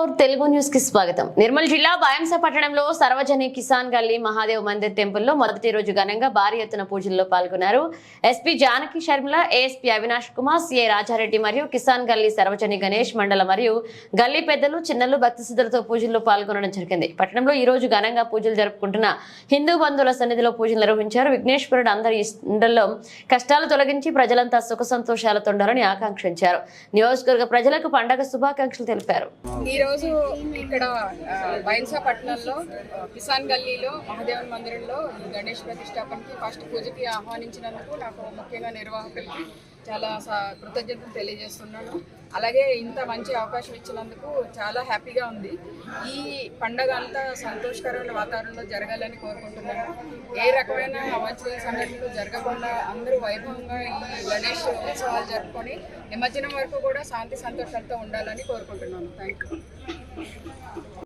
Four Telugu న్యూస్కి స్వాగతం. నిర్మల్ జిల్లా బాయంస పట్టణంలో సర్వజని కిసాన్ గల్లీ మహాదేవ్ మందిర్ టెంపుల్లో మొదటి రోజు ఘనంగా భారీ ఎత్తున పూజల్లో పాల్గొన్నారు. SP Janaki Sharmila ASP Avinash Kumar CA Raja Reddy మరియు కిసాన్ గల్లీ సర్వజని గణేష్ మండల మరియు గల్లీ పెద్దలు చిన్నలు భక్తి సిద్ధులతో పూజల్లో పాల్గొనడం జరిగింది. పట్టణంలో ఈ రోజు ఘనంగా పూజలు జరుపుకుంటున్న హిందూ బంధువుల సన్నిధిలో పూజలు నిర్వహించారు. విఘ్నేశ్వరుడు అందరి ఇండల్లో కష్టాలు తొలగించి ప్రజలంతా సుఖ సంతోషాలతో ఉండాలని ఆకాంక్షించారు. నియోజకవర్గ ప్రజలకు పండగ శుభాకాంక్షలు తెలిపారు. ఈరోజు ఇక్కడ ఆ, పట్టణంలో కిసాన్ గల్లీలో మహాదేవన్ మందిరంలో గణేష్ ప్రతిష్టాపనకి ఫస్ట్ పూజకి ఆహ్వానించినందుకు నాకు ముఖ్యంగా నిర్వాహకులకి చాలా స- కృతజ్ఞతలు తెలియజేస్తున్నాను. అలాగే ఇంత మంచి అవకాశం ఇచ్చినందుకు చాలా హ్యాపీగా ఉంది. ఈ పండగ అంతా సంతోషకరమైన వాతావరణంలో జరగాలని కోరుకుంటున్నాను. ఏ రకమైన అవాంఛనీయ సంఘటనలు జరగకుండా అందరూ వైభవంగా ఈ గణేష్ ఉత్సవాలు జరుపుకొని నిమజ్జనం వరకు కూడా శాంతి సంతోషాలతో ఉండాలని కోరుకుంటున్నాను. Thank you